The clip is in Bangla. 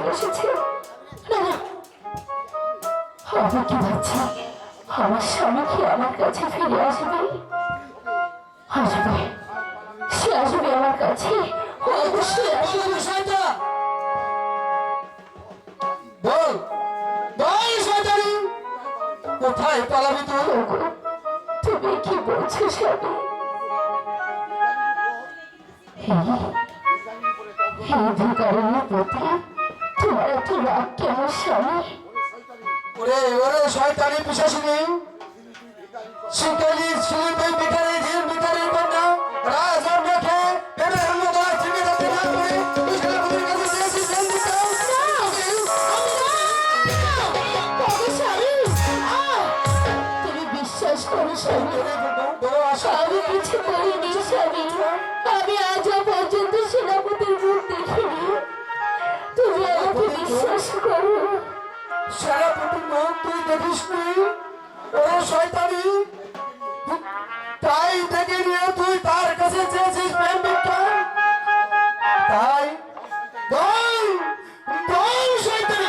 চলে এসেছে না। আমি কি ভাবছি আমার স্বামী কি আমার কাছে ফিরে আসবে। আসবে। সে আসবে আমার কাছে। অবশ্যই আসবে বিষয়টা বল বল শয়তানি। কোথায় পালাবি তুই? তুমি কি বলছো স্বামী? এই- এই প্রতি তোমার এত রাগ কেন স্বামী ওরে ওরে শয়তানি পিশাচিনি শিকারি শিলিপে বেকারে ওরে শয়তানি। তাই থেকে নিয়ে তুই তার কাছে চেয়েছিস তাই? শয়তানি! বল শয়তানি।